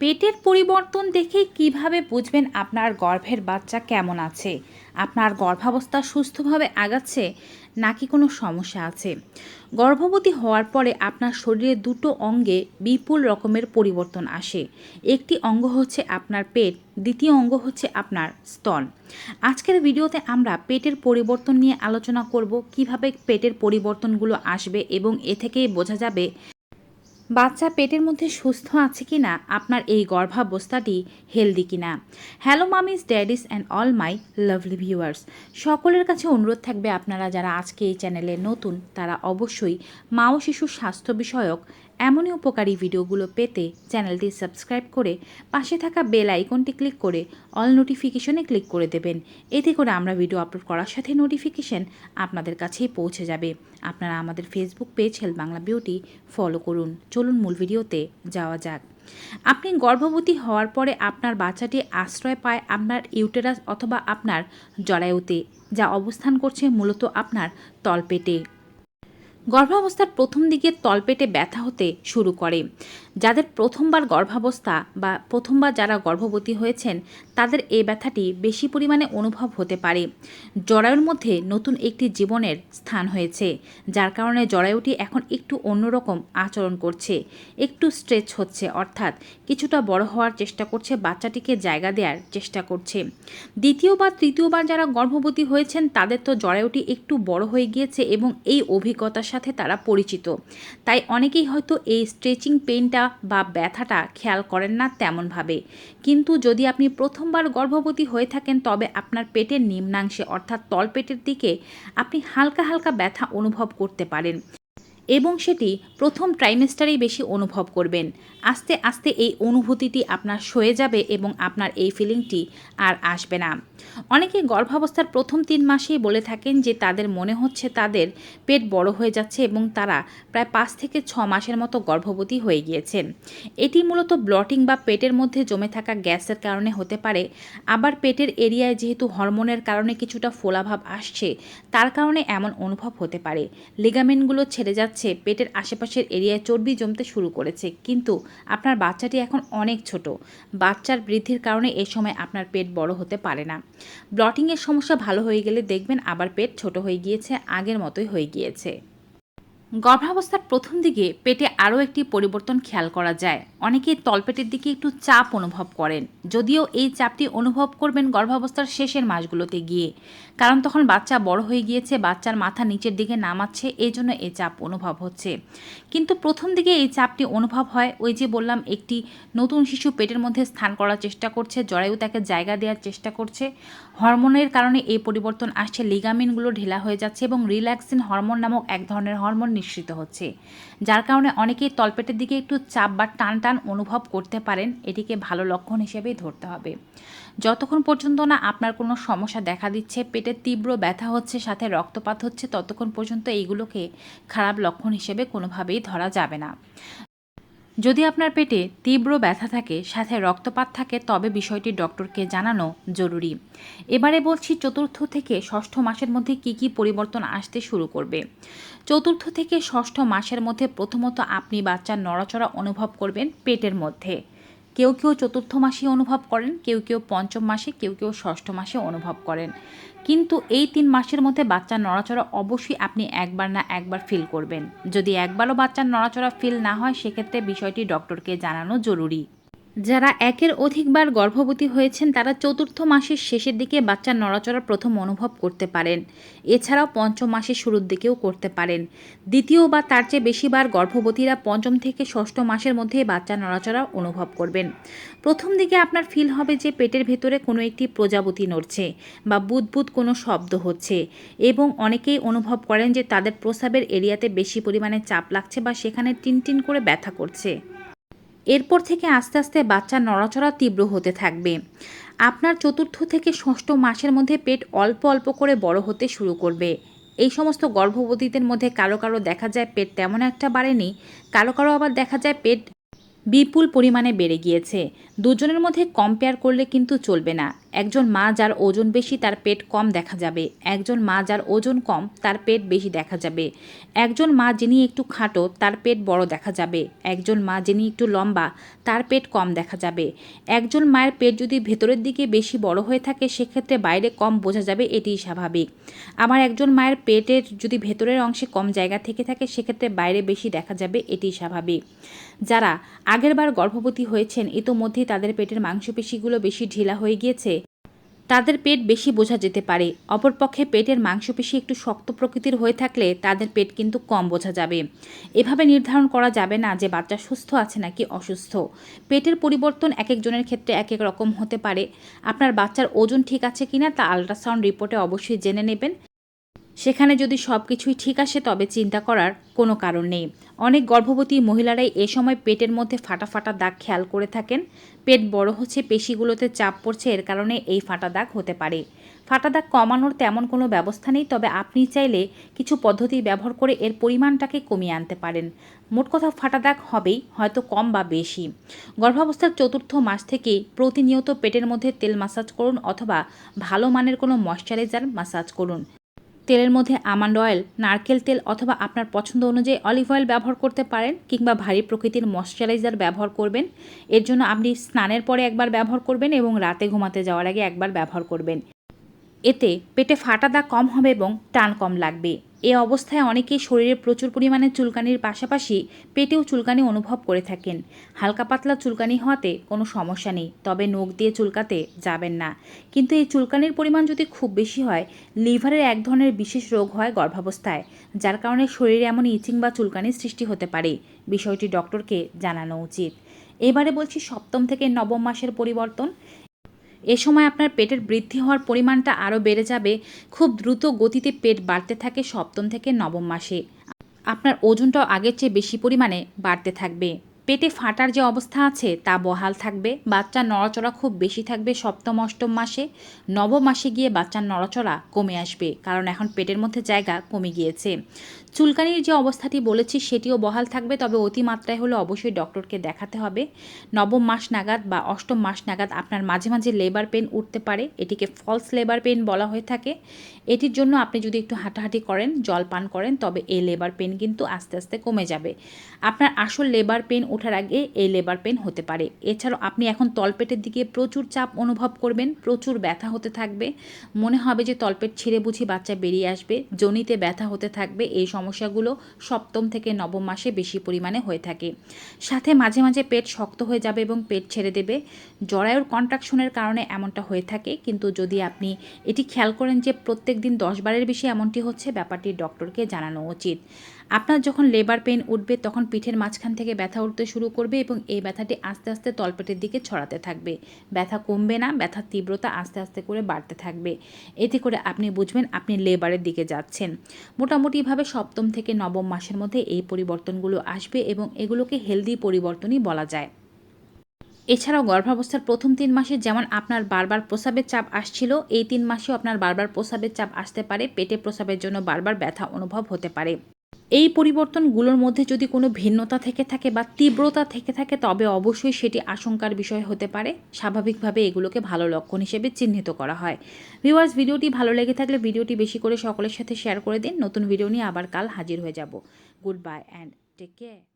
পেটের পরিবর্তন দেখে কীভাবে বুঝবেন আপনার গর্ভের বাচ্চা কেমন আছে? আপনার গর্ভাবস্থা সুস্থভাবে আগাচ্ছে নাকি কোনো সমস্যা আছে? গর্ভবতী হওয়ার পরে আপনার শরীরে দুটো অঙ্গে বিপুল রকমের পরিবর্তন আসে। একটি অঙ্গ হচ্ছে আপনার পেট, দ্বিতীয় অঙ্গ হচ্ছে আপনার স্তন। আজকের ভিডিওতে আমরা পেটের পরিবর্তন নিয়ে আলোচনা করব, কীভাবে পেটের পরিবর্তনগুলো আসবে এবং এ থেকেই বোঝা যাবে বাচ্চা পেটের মধ্যে সুস্থ আছে কি না আপনার এই গর্ভাবস্থাটি হেলদি কি না hello mummies daddies and all my lovely viewers সকলের কাছে অনুরোধ থাকবে আপনারা যারা আজকে এই চ্যানেলে নতুন, তারা অবশ্যই মা ও শিশুর স্বাস্থ্য বিষয়ক এমনই উপকারী ভিডিওগুলো পেতে চ্যানেলটি সাবস্ক্রাইব করে পাশে থাকা বেল আইকনটি ক্লিক করে অল নোটিফিকেশনে ক্লিক করে দেবেন। এতে করে আমরা ভিডিও আপলোড করার সাথে নোটিফিকেশন আপনাদের কাছেই পৌঁছে যাবে। আপনারা আমাদের Facebook page health Bangla beauty follow করুন। চলুন মূল ভিডিওতে যাওয়া যাক। আপনি গর্ভবতী হওয়ার পরে আপনার বাচ্চাটি আশ্রয় পায় আপনার ইউটেরাস অথবা আপনার জরায়ুতে, যা অবস্থান করছে মূলত আপনার তলপেটে। গর্ভাবস্থার প্রথম দিকে তলপেটে ব্যথা হতে শুরু করে। যাদের প্রথমবার গর্ভাবস্থা বা প্রথমবার যারা গর্ভবতী হয়েছেন, তাদের এই ব্যথাটি বেশি পরিমাণে অনুভব হতে পারে। জরায়ুর মধ্যে নতুন একটি জীবনের স্থান হয়েছে, যার কারণে জরায়ুটি এখন একটু অন্যরকম আচরণ করছে। একটু স্ট্রেচ হচ্ছে, অর্থাৎ কিছুটা বড় হওয়ার চেষ্টা করছে, বাচ্চাটিকে জায়গা দেওয়ার চেষ্টা করছে। দ্বিতীয় বা তৃতীয়বার যারা গর্ভবতী হয়েছেন, তাদের তো জরায়ুটি একটু বড় হয়ে গিয়েছে এবং এই অভিজ্ঞতার সাথে তারা পরিচিত। তাই অনেকেই হয়তো এই স্ট্রেচিং পেনটা বা ব্যথাটা খেয়াল করেন না তেমনভাবে। কিন্তু যদি আপনি প্রথমবার গর্ভবতী হয়ে থাকেন, তবে আপনার পেটের নিম্নাংশে অর্থাৎ তলপেটের দিকে আপনি হালকা হালকা ব্যথা অনুভব করতে পারেন। এবং সেটি প্রথম ট্রাইমেস্টারেই বেশি অনুভব করবেন। আস্তে আস্তে এই অনুভূতিটি আপনার সয়ে যাবে এবং আপনার এই ফিলিংটি আর আসবে না। অনেকে গর্ভাবস্থার প্রথম তিন মাসেই বলে থাকেন যে তাদের মনে হচ্ছে তাদের পেট বড় হয়ে যাচ্ছে এবং তারা প্রায় পাঁচ থেকে ছ মাসের মতো গর্ভবতী হয়ে গিয়েছেন। এটি মূলত ব্লটিং বা পেটের মধ্যে জমে থাকা গ্যাসের কারণে হতে পারে। আবার পেটের এরিয়ায় যেহেতু হরমোনের কারণে কিছুটা ফোলাভাব আসছে, তার কারণে এমন অনুভব হতে পারে। লিগামেন্টগুলো ছেড়ে যাচ্ছে পেটের আশেপাশের এরিয়ায় চর্বি জমতে শুরু করেছে। কিন্তু আপনার বাচ্চাটি এখন অনেক ছোট। বাচ্চার বৃদ্ধির কারণে এ সময় আপনার পেট বড় হতে পারে না। ব্লটিংয়ের সমস্যা ভালো হয়ে গেলে দেখবেন আবার পেট ছোট হয়ে গিয়েছে, আগের মতোই হয়ে গিয়েছে। গর্ভাবস্থার প্রথম দিকে পেটে আরও একটি পরিবর্তন খেয়াল করা যায়। অনেকে তলপেটের দিকে একটু চাপ অনুভব করেন। যদিও এই চাপটি অনুভব করবেন গর্ভাবস্থার শেষের মাসগুলোতে গিয়ে। কারণ তখন বাচ্চা বড় হয়ে গিয়েছে, বাচ্চার মাথা নিচের দিকে নামাচ্ছে, এই জন্য এই চাপ অনুভব হচ্ছে। কিন্তু প্রথম দিকে এই চাপটি অনুভব হয়, ওই যে বললাম, একটি নতুন শিশু পেটের মধ্যে স্থান করার চেষ্টা করছে, জরায়ু তাকে জায়গা দেওয়ার চেষ্টা করছে। হরমোনের কারণে এই পরিবর্তন আসছে, লিগামিনগুলো ঢেলা হয়ে যাচ্ছে এবং রিল্যাক্সিন হরমোন নামক এক ধরনের হরমোন নিঃসৃত হচ্ছে, যার কারণে অনেকেই তলপেটের দিকে একটু চাপ বা টান টান অনুভব করতে পারেন, এটিকে ভালো লক্ষণ হিসেবেই ধরতে হবে। যতক্ষণ পর্যন্ত না আপনার কোনো সমস্যা দেখা দিচ্ছে পেটের তীব্র ব্যথা হচ্ছে, সাথে রক্তপাত হচ্ছে, ততক্ষণ পর্যন্ত এইগুলোকে খারাপ লক্ষণ হিসেবে কোনোভাবেই ধরা যাবে না। যদি আপনার পেটে তীব্র ব্যথা থাকে, সাথে রক্তপাত থাকে, তবে বিষয়টি ডক্টরকে জানানো জরুরি। এবারে বলছি, চতুর্থ থেকে ষষ্ঠ মাসের মধ্যে কি কি পরিবর্তন আসতে শুরু করবে? চতুর্থ থেকে ষষ্ঠ মাসের মধ্যে প্রথমত আপনি বাচ্চার নড়াচড়া অনুভব করবেন পেটের মধ্যে। কেউ কেউ চতুর্থ মাসে অনুভব করেন, কেউ কেউ পঞ্চম মাসে, কেউ কেউ ষষ্ঠ মাসে অনুভব করেন। কিন্তু এই তিন মাসের মধ্যে বাচ্চার নড়াচড়া অবশ্যই আপনি একবার না একবার ফিল করবেন। যদি একবারও বাচ্চার নড়াচড়া ফিল না হয়, সেক্ষেত্রে বিষয়টি ডক্টরকে জানানো জরুরি। যারা একের অধিকবার গর্ভবতী হয়েছেন, তারা চতুর্থ মাসের শেষের দিকে বাচ্চার নড়াচড়া প্রথম অনুভব করতে পারেন। এছাড়াও পঞ্চম মাসের শুরুর দিকেও করতে পারেন। দ্বিতীয় বা তার চেয়ে বেশিবার গর্ভবতীরা পঞ্চম থেকে ষষ্ঠ মাসের মধ্যে বাচ্চার নড়াচড়া অনুভব করবেন। প্রথম দিকে আপনার ফিল হবে যে পেটের ভেতরে কোনো একটি প্রজাপতি নড়ছে বা বুদবুদ কোনো শব্দ হচ্ছে এবং অনেকেই অনুভব করেন যে তাদের প্রস্রাবের এরিয়াতে বেশি পরিমাণে চাপ লাগছে বা সেখানে টিনটিন করে ব্যথা করছে। এরপর থেকে আস্তে আস্তে বাচ্চার নড়াচড়া তীব্র হতে থাকবে। আপনার চতুর্থ থেকে ষষ্ঠ মাসের মধ্যে পেট অল্প অল্প করে বড় হতে শুরু করবে। এই সমস্ত গর্ভবতীদের মধ্যে কারও কারও দেখা যায় পেট তেমন একটা বাড়েনি, কারও কারও আবার দেখা যায় পেট বিপুল পরিমাণে বেড়ে গিয়েছে। দুজনের মধ্যে কম্পেয়ার করলে কিন্তু চলবে না। একজন মা যার ওজন বেশি, তার পেট কম দেখা যাবে। একজন মা যার ওজন কম, তার পেট বেশি দেখা যাবে। একজন মা যিনি একটু খাটো, তার পেট বড় দেখা যাবে। একজন মা যিনি একটু লম্বা, তার পেট কম দেখা যাবে। একজন মায়ের পেট যদি ভেতরের দিকে বেশি বড় হয়ে থাকে, সেক্ষেত্রে বাইরে কম বোঝা যাবে, এটিই স্বাভাবিক। আমার একজন মায়ের পেটের যদি ভেতরের অংশে কম জায়গা থেকে থাকে, সেক্ষেত্রে বাইরে বেশি দেখা যাবে, এটিই স্বাভাবিক। যারা আগেরবার গর্ভবতী হয়েছেন, ইতোমধ্যেই তাদের পেটের মাংসপেশিগুলো বেশি ঢিলা হয়ে গিয়েছে। তাদের পেট বেশি বোঝা যেতে পারে। অপরপক্ষে পেটের মাংসপেশি একটু শক্ত প্রকৃতির হয়ে থাকলে তাদের পেট কিন্তু কম বোঝা যাবে। এভাবে নির্ধারণ করা যাবে না যে বাচ্চা সুস্থ আছে নাকি অসুস্থ। পেটের পরিবর্তন এক একজনের ক্ষেত্রে এক এক রকম হতে পারে। আপনার বাচ্চার ওজন ঠিক আছে কিনা তা আল্ট্রাসাউন্ড রিপোর্টে অবশ্যই জেনে নেবেন। সেখানে যদি সব কিছুই ঠিক আসে, তবে চিন্তা করার কোনো কারণ নেই। অনেক গর্ভবতী মহিলারাই এ সময় পেটের মধ্যে ফাটা ফাটা দাগ খেয়াল করে থাকেন। পেট বড় হচ্ছে, পেশিগুলোতে চাপ পড়ছে, এর কারণে এই ফাটা দাগ হতে পারে। ফাটা দাগ কমানোর তেমন কোনো ব্যবস্থা নেই, তবে আপনি চাইলে কিছু পদ্ধতি ব্যবহার করে এর পরিমাণটাকে কমিয়ে আনতে পারেন। মোট কথা, ফাটা দাগ হবেই, হয়তো কম বা বেশি। গর্ভাবস্থার চতুর্থ মাস থেকেই প্রতিনিয়ত পেটের মধ্যে তেল মাসাজ করুন অথবা ভালো মানের কোনো ময়শ্চারাইজার মাসাজ করুন। তেলের মধ্যে আমান্ড অয়েল, নারকেল তেল অথবা আপনার পছন্দ অনুযায়ী অলিভ অয়েল ব্যবহার করতে পারেন কিংবা ভারী প্রকৃতির ময়শ্চারাইজার ব্যবহার করবেন। এর জন্য আপনি স্নানের পরে একবার ব্যবহার করবেন এবং রাতে ঘুমাতে যাওয়ার আগে একবার ব্যবহার করবেন। এতে পেটে ফাটা দাগ কম হবে এবং টান কম লাগবে। এ অবস্থায় অনেকেই শরীরে প্রচুর পরিমাণে চুলকানির পাশাপাশি পেটেও চুলকানি অনুভব করে থাকেন। হালকা পাতলা চুলকানি হওয়াতে কোনো সমস্যা নেই, তবে নখ দিয়ে চুলকাতে যাবেন না। কিন্তু এই চুলকানির পরিমাণ যদি খুব বেশি হয়, লিভারের এক ধরনের বিশেষ রোগ হয় গর্ভাবস্থায়, যার কারণে শরীরে এমন ইচিং বা চুলকানির সৃষ্টি হতে পারে। বিষয়টি ডক্টরকে জানানো উচিত। এবারে বলছি সপ্তম থেকে নবম মাসের পরিবর্তন। এ সময় আপনার পেটের বৃদ্ধি হওয়ার পরিমাণটা আরও বেড়ে যাবে। খুব দ্রুত গতিতে পেট বাড়তে থাকে সপ্তম থেকে নবম মাসে। আপনার ওজনটাও আগের চেয়ে বেশি পরিমাণে বাড়তে থাকবে। পেটে ফাটার যে অবস্থা আছে তা বহাল থাকবে। বাচ্চার নড়াচড়া খুব বেশি থাকবে সপ্তম, অষ্টম মাসে। নবম মাসে গিয়ে বাচ্চার নড়াচড়া কমে আসবে, কারণ এখন পেটের মধ্যে জায়গা কমে গিয়েছে। চুলকানির যে অবস্থাটি বলেছি, সেটিও বহাল থাকবে। তবে অতিমাত্রায় হলে অবশ্যই ডক্টরকে দেখাতে হবে। নবম মাস নাগাদ বা অষ্টম মাস নাগাদ আপনার মাঝে মাঝে লেবার পেন উঠতে পারে। এটিকে ফলস লেবার পেন বলা হয়ে থাকে। এটির জন্য আপনি যদি একটু হাঁটাহাঁটি করেন, জল পান করেন, তবে এই লেবার পেন কিন্তু আস্তে আস্তে কমে যাবে। আপনার আসল লেবার পেন ওঠার আগে এই লেবার পেন হতে পারে। এছাড়াও আপনি এখন তলপেটের দিকে প্রচুর চাপ অনুভব করবেন, প্রচুর ব্যথা হতে থাকবে। মনে হবে যে তলপেট ছিঁড়ে বুঝি বাচ্চা বেরিয়ে আসবে, জনিতে ব্যথা হতে থাকবে, এই সমস্যাগুলো সপ্তম থেকে নবম মাসে বেশি পরিমাণে হয়ে থাকে। সাথে মাঝে মাঝে পেট শক্ত হয়ে যাবে এবং পেট ছেড়ে দেবে। জরায়ুর কন্ট্রাকশনের কারণে এমনটা হয়ে থাকে, কিন্তু যদি আপনি এটি খেয়াল করেন যে প্রত্যেক দিন দশ বারের বেশি এমনটি হচ্ছে, ব্যাপারটি ডক্টরকে জানানো উচিত। আপনার যখন লেবার পেন উঠবে, তখন পিঠের মাঝখান থেকে ব্যথা উঠতে শুরু করবে এবং এই ব্যথাটি আস্তে আস্তে তলপেটের দিকে ছড়াতে থাকবে। ব্যথা কমবে না, ব্যথার তীব্রতা আস্তে আস্তে করে বাড়তে থাকবে। এতে করে আপনি বুঝবেন আপনি লেবারের দিকে যাচ্ছেন। মোটামুটিভাবে সপ্তম থেকে নবম মাসের মধ্যে এই পরিবর্তনগুলো আসবে এবং এগুলোকে হেলদি পরিবর্তনই বলা যায়। এছাড়াও গর্ভাবস্থার প্রথম তিন মাসে যেমন আপনার বারবার প্রসাবের চাপ আসছিল, এই তিন মাসেও আপনার বারবার প্রসাবের চাপ আসতে পারে, পেটে প্রসাবের জন্য বারবার ব্যথা অনুভব হতে পারে। এই পরিবর্তনগুলোর মধ্যে যদি কোনো ভিন্নতা থেকে থাকে বা তীব্রতা থেকে থাকে, তবে অবশ্যই সেটি আশঙ্কার বিষয় হতে পারে। স্বাভাবিকভাবে এগুলোকে ভালো লক্ষণ হিসেবে চিহ্নিত করা হয়। ভিউয়ার্স, ভিডিওটি ভালো লেগে থাকলে ভিডিওটি বেশি করে সকলের সাথে শেয়ার করে দিন। নতুন ভিডিও নিয়ে আবার কাল হাজির হয়ে যাব। Goodbye and take care.